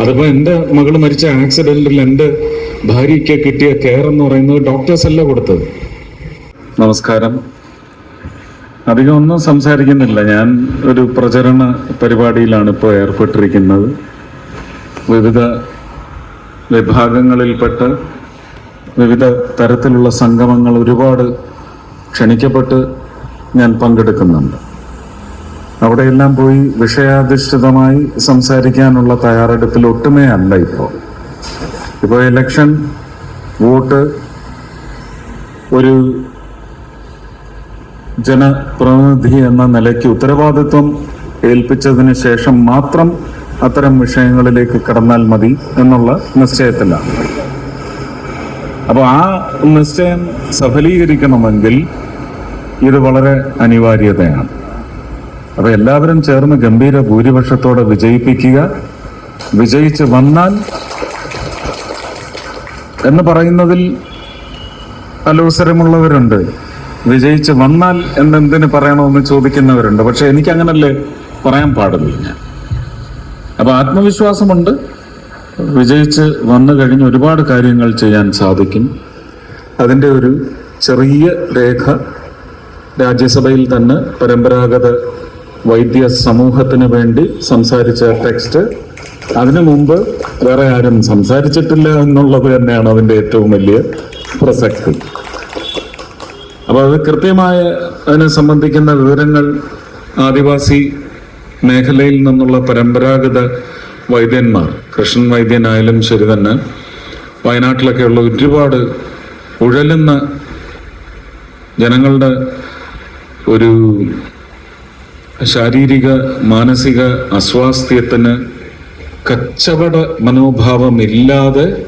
അതിപ്പോ എന്റെ മകൾ മരിച്ച ആക്സിഡന്റിൽ എന്റെ ഭാര്യയ്ക്ക് കിട്ടിയ കെയർ എന്ന് പറയുന്നത് ഡോക്ടേഴ്സ് അല്ല കൊടുത്തത്. നമസ്കാരം. അധികം ഒന്നും സംസാരിക്കുന്നില്ല. ഞാൻ ഒരു പ്രചരണ പരിപാടിയിലാണ് ഇപ്പോൾ ഏർപ്പെട്ടിരിക്കുന്നത്. വിവിധ വിഭാഗങ്ങളിൽപ്പെട്ട് വിവിധ തരത്തിലുള്ള സംഗമങ്ങൾ ഒരുപാട് ക്ഷണിക്കപ്പെട്ട് ഞാൻ പങ്കെടുക്കുന്നുണ്ട്. അവിടെയെല്ലാം പോയി വിഷയാധിഷ്ഠിതമായി സംസാരിക്കാനുള്ള തയ്യാറെടുപ്പിൽ ഒട്ടുമേ അല്ല ഇപ്പോൾ ഇപ്പോൾ ഇലക്ഷൻ വോട്ട് ഒരു ജനപ്രതിനിധി എന്ന നിലയ്ക്ക് ഉത്തരവാദിത്വം ഏൽപ്പിച്ചതിന് ശേഷം മാത്രം അത്തരം വിഷയങ്ങളിലേക്ക് കടന്നാൽ മതി എന്നുള്ള നിശ്ചയത്തിലാണ്. അപ്പോൾ ആ നിശ്ചയം സഫലീകരിക്കണമെങ്കിൽ ഇത് വളരെ അനിവാര്യതയാണ്. അപ്പൊ എല്ലാവരും ചേർന്ന് ഗംഭീര ഭൂരിപക്ഷത്തോടെ വിജയിപ്പിക്കുക. വിജയിച്ച് വന്നാൽ എന്ന് പറയുന്നതിൽ അലോസരമുള്ളവരുണ്ട്. വിജയിച്ച് വന്നാൽ എന്നെന്തിന് പറയണമെന്ന് ചോദിക്കുന്നവരുണ്ട്. പക്ഷെ എനിക്ക് അങ്ങനല്ലേ പറയാൻ പാടില്ല ഞാൻ. അപ്പൊ ആത്മവിശ്വാസമുണ്ട്. വിജയിച്ച് വന്നു കഴിഞ്ഞ് ഒരുപാട് കാര്യങ്ങൾ ചെയ്യാൻ സാധിക്കും. അതിന്റെ ഒരു ചെറിയ രേഖ രാജ്യസഭയിൽ തന്നെ പരമ്പരാഗത വൈദ്യ സമൂഹത്തിന് വേണ്ടി സംസാരിച്ച ടെക്സ്റ്റ് അതിനു മുമ്പ് വേറെ ആരും സംസാരിച്ചിട്ടില്ല എന്നുള്ളത് തന്നെയാണ് അതിന്റെ ഏറ്റവും വലിയ പ്രസക്തി. അപ്പോൾ അത് കൃത്യമായ അതിനെ സംബന്ധിക്കുന്ന വിവരങ്ങൾ ആദിവാസി മേഖലയിൽ നിന്നുള്ള പരമ്പരാഗത വൈദ്യന്മാർ കൃഷ്ണൻ വൈദ്യനായാലും ശരി തന്നെ വയനാട്ടിലൊക്കെയുള്ള ഒരുപാട് ഉഴലുന്ന ജനങ്ങളുടെ ഒരു ശാരീരിക മാനസിക അസ്വാസ്ഥ്യത്തിന് കച്ചവട മനോഭാവമില്ലാതെ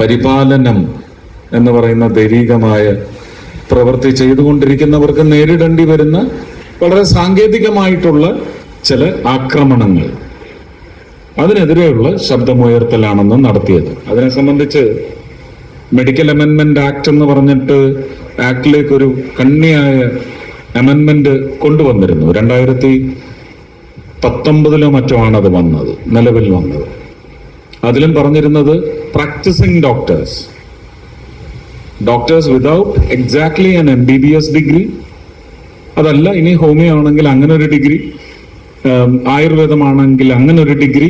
പരിപാലനം എന്ന് പറയുന്ന ദൈവികമായ പ്രവൃത്തി ചെയ്തുകൊണ്ടിരിക്കുന്നവർക്ക് നേരിടേണ്ടി വരുന്ന വളരെ സാങ്കേതികമായിട്ടുള്ള ചില ആക്രമണങ്ങൾ. അതിനെതിരെയുള്ള ശബ്ദമുയർത്തലാണെന്ന് നടത്തിയത്. അതിനെ സംബന്ധിച്ച് മെഡിക്കൽ അമെൻമെന്റ് ആക്ട് എന്ന് പറഞ്ഞിട്ട് ആക്ടിലേക്ക് ഒരു കണ്ണിയായ അമെൻമെന്റ് കൊണ്ടുവന്നിരുന്നു. രണ്ടായിരത്തി പത്തൊമ്പതിലോ മറ്റോ ആണ് അത് വന്നത് നിലവിൽ വന്നത്. അതിലും പറഞ്ഞിരുന്നത് practising doctors doctors without exactly an M B B S degree അതല്ല ഇനി ഹോമിയോ ആണെങ്കിൽ അങ്ങനെ ഒരു ഡിഗ്രി ആയുർവേദമാണെങ്കിൽ അങ്ങനെ ഒരു ഡിഗ്രി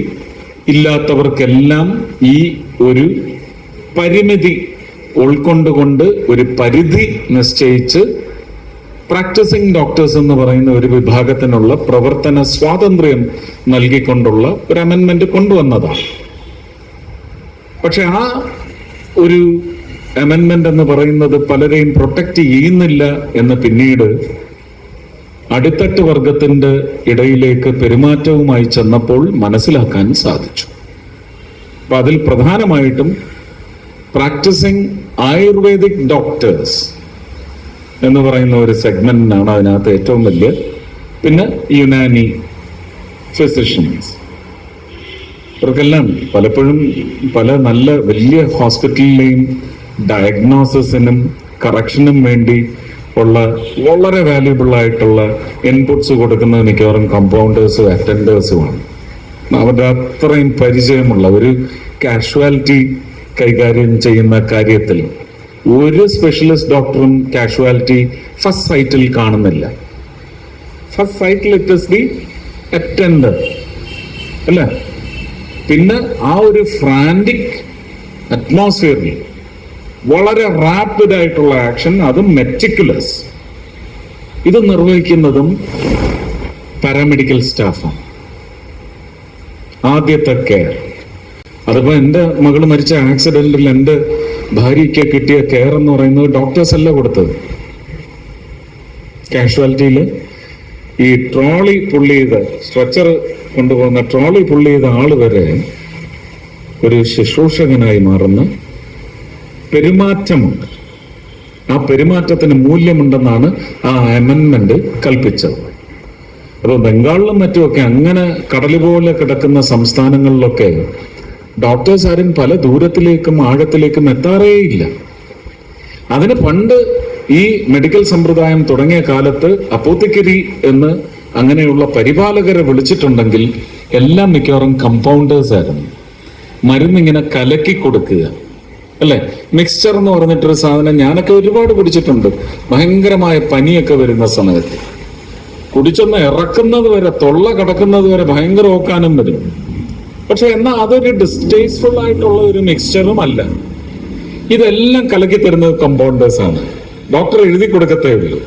ഇല്ലാത്തവർക്കെല്ലാം ഈ ഒരു പരിമിതി ഉൾക്കൊണ്ടുകൊണ്ട് ഒരു പരിധി നിശ്ചയിച്ച് പ്രാക്ടീസിങ് ഡോക്ടേഴ്സ് എന്ന് പറയുന്ന ഒരു വിഭാഗത്തിനുള്ള പ്രവർത്തന സ്വാതന്ത്ര്യം നൽകിക്കൊണ്ടുള്ള ഒരു അമെൻമെന്റ് കൊണ്ടുവന്നതാണ്. പക്ഷെ ആ ഒരു അമെൻമെന്റ് എന്ന് പറയുന്നത് പലരെയും പ്രൊട്ടക്റ്റ് ചെയ്യുന്നില്ല എന്ന് പിന്നീട് അടിത്തട്ട് വർഗത്തിന്റെ ഇടയിലേക്ക് പെരുമാറ്റവുമായി ചെന്നപ്പോൾ മനസ്സിലാക്കാൻ സാധിച്ചു. അപ്പൊ അതിൽ പ്രധാനമായിട്ടും പ്രാക്ടീസിങ് ആയുർവേദിക് ഡോക്ടേഴ്സ് എന്ന് പറയുന്ന ഒരു സെഗ്മെന്റിനാണ് അതിനകത്ത് ഏറ്റവും വലിയ. പിന്നെ യുനാനി ഫിസിഷ്യൻസ് ഇവർക്കെല്ലാം പലപ്പോഴും പല നല്ല വലിയ ഹോസ്പിറ്റലിലെയും ഡയഗ്നോസിസിനും കറക്ഷനും വേണ്ടി ഉള്ള വളരെ വാല്യുബിൾ ആയിട്ടുള്ള ഇൻപുട്സ് കൊടുക്കുന്നത് മിക്കവാറും കമ്പൗണ്ടേഴ്സും അറ്റൻഡേഴ്സുമാണ് അവരുടെ അത്രയും പരിചയമുള്ള ഒരു കാഷ്വാലിറ്റി കൈകാര്യം ചെയ്യുന്ന കാര്യത്തിൽ ഒരു സ്പെഷ്യലിസ്റ്റ് ഡോക്ടറും കാഷ്വാലിറ്റി ഫസ്റ്റ് സൈറ്റിൽ കാണുന്നില്ല. ഫസ്റ്റ് സൈറ്റിൽ ഇറ്റ് ഇസ് ദി അറ്റൻഡർ അല്ല? പിന്നെ ആ ഒരു ഫ്രാന്റിക് അറ്റ്മോസ്ഫിയറിൽ വളരെ റാപ്പിഡ് ആയിട്ടുള്ള ആക്ഷൻ അതും മെറ്റിക്കുലസ് ഇത് നിർവഹിക്കുന്നതും പാരാമെഡിക്കൽ സ്റ്റാഫാണ് ആദ്യത്തെ കെയർ അതിപ്പോ എന്റെ മകൾ മരിച്ച ആക്സിഡന്റിൽ എന്റെ ഭാര്യയ്ക്ക് കിട്ടിയ കെയർ എന്ന് പറയുന്നത് ഡോക്ടേഴ്സ് അല്ല കൊടുത്തത്. കാഷ്വാലിറ്റിയിൽ ഈ ട്രോളി പുള്ളി ചെയ്ത സ്ട്രക്ചർ കൊണ്ടുപോകുന്ന ട്രോളി പുള്ളി ചെയ്ത ആൾ വരെ ഒരു ശുശ്രൂഷകനായി മാറുന്ന പെരുമാറ്റമുണ്ട്. ആ പെരുമാറ്റത്തിന് മൂല്യമുണ്ടെന്നാണ് ആ അമെൻമെന്റ് കൽപ്പിച്ചത്. അപ്പോൾ ബംഗാളിലും മറ്റുമൊക്കെ അങ്ങനെ കടലുപോലെ കിടക്കുന്ന സംസ്ഥാനങ്ങളിലൊക്കെ ഡോക്ടേഴ്സ് ആരും പല ദൂരത്തിലേക്കും ആഴത്തിലേക്കും എത്താറേയില്ല. അതിന് പണ്ട് ഈ മെഡിക്കൽ സമ്പ്രദായം തുടങ്ങിയ കാലത്ത് അപ്പോത്തിക്കരി എന്ന് അങ്ങനെയുള്ള പരിപാലകരെ വിളിച്ചിട്ടുണ്ടെങ്കിൽ എല്ലാം മിക്കവാറും കമ്പൗണ്ടേഴ്സ് ആയിരുന്നു. മരുന്നിങ്ങനെ കലക്കി കൊടുക്കുക. അല്ലെ? മിക്സ്ചർ എന്ന് പറഞ്ഞിട്ടൊരു സാധനം ഞാനൊക്കെ ഒരുപാട് കുടിച്ചിട്ടുണ്ട്. ഭയങ്കരമായ പനിയൊക്കെ വരുന്ന സമയത്ത്. കുടിച്ചൊന്ന് ഇറക്കുന്നത് വരെ തൊള്ള കിടക്കുന്നത് വരെ ഭയങ്കര ഓക്കാനം വരും. പക്ഷെ എന്നാൽ അതൊരു ഡിസ്റ്റേസ്ഫുൾ ആയിട്ടുള്ള ഒരു മിക്സ്ചറും അല്ല. ഇതെല്ലാം കലക്കി തരുന്നത് കമ്പൗണ്ടേഴ്സ് ആണ്. ഡോക്ടർ എഴുതി കൊടുക്കത്തേ ഉള്ളൂ.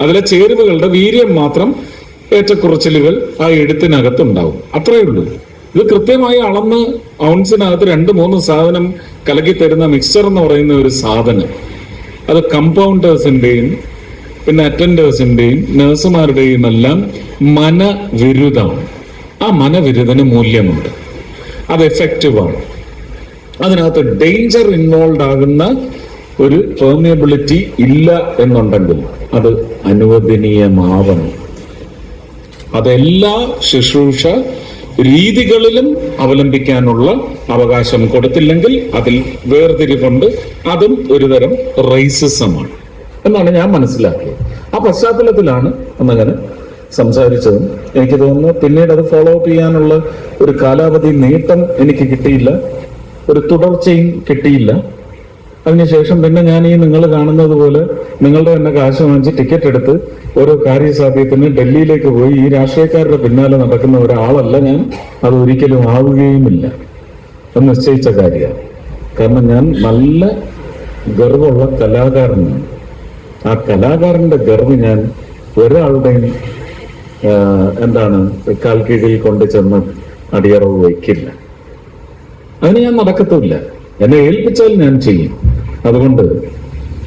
അതിലെ ചേരുവകളുടെ വീര്യം മാത്രം ഏറ്റക്കുറച്ചിലുകൾ ആ എഴുത്തിനകത്ത് ഉണ്ടാവും അത്രേ ഉള്ളൂ. ഇത് കൃത്യമായി അളന്ന് ഔൺസിനകത്ത് രണ്ട് മൂന്ന് സാധനം കലക്കി തരുന്ന മിക്സ്ചർ എന്ന് പറയുന്ന ഒരു സാധനം. അത് കമ്പൗണ്ടേഴ്സിന്റെയും പിന്നെ അറ്റൻഡേഴ്സിന്റെയും നഴ്സുമാരുടെയും എല്ലാം മനവിരുദ്ധമാണ്. ആ മനവിരുദ്ധന് മൂല്യമുണ്ട്. അത് എഫക്റ്റീവാണ് അതിനകത്ത് ഡേഞ്ചർ ഇൻവോൾവ് ആകുന്ന ഒരു പെർമിയബിലിറ്റി ഇല്ല എന്നുണ്ടെങ്കിൽ അത് അനുവദനീയമാവണം. അതെല്ലാ ശുശ്രൂഷ രീതികളിലും അവലംബിക്കാനുള്ള അവകാശം കൊടുത്തില്ലെങ്കിൽ അതിൽ വേർതിരിവുണ്ട്. അതും ഒരുതരം റൈസിസമാണ് എന്നാണ് ഞാൻ മനസ്സിലാക്കിയത്. ആ പശ്ചാത്തലത്തിലാണ് അന്നങ്ങനെ സംസാരിച്ചതും എനിക്ക് തോന്നുന്നു പിന്നീട് അത് ഫോളോ അപ്പ് ചെയ്യാനുള്ള ഒരു കാലാവധി നീട്ടം എനിക്ക് കിട്ടിയില്ല. ഒരു തുടർച്ചയും കിട്ടിയില്ല. അതിനുശേഷം പിന്നെ ഞാൻ ഈ നിങ്ങൾ കാണുന്നത് പോലെ നിങ്ങളുടെ തന്നെ കാശ് വാങ്ങിച്ച് ടിക്കറ്റ് എടുത്ത് ഓരോ കാര്യസാധ്യത്തിന് ഡൽഹിയിലേക്ക് പോയി ഈ രാഷ്ട്രീയക്കാരുടെ പിന്നാലെ നടക്കുന്ന ഒരാളല്ല ഞാൻ. അത് ഒരിക്കലും ആവുകയുമില്ല. എന്ന് നിശ്ചയിച്ച കാര്യമാണ്. കാരണം ഞാൻ നല്ല ഗർവമുള്ള കലാകാരനാണ്. ആ കലാകാരന്റെ ഗർവ് ഞാൻ ഒരാളുടെയും എന്താണ്? കാൽ കീഴിൽ കൊണ്ട് ചെന്ന് അടിയറവ് വയ്ക്കില്ല. അതിന് ഞാൻ നടക്കത്തില്ല എന്നെ ഏൽപ്പിച്ചാൽ ഞാൻ ചെയ്യും. അതുകൊണ്ട്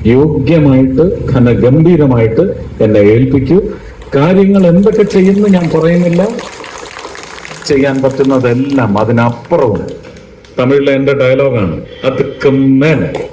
യോഗ്യമായിട്ട് ഘനഗംഭീരമായിട്ട് എന്നെ ഏൽപ്പിക്കൂ. കാര്യങ്ങൾ എന്തൊക്കെ ചെയ്യുന്നു ഞാൻ പറയുന്നില്ല. ചെയ്യാൻ പറ്റുന്നതെല്ലാം അതിനപ്പുറവും തമിഴിലെ എന്റെ ഡയലോഗാണ് അത് മേലെ.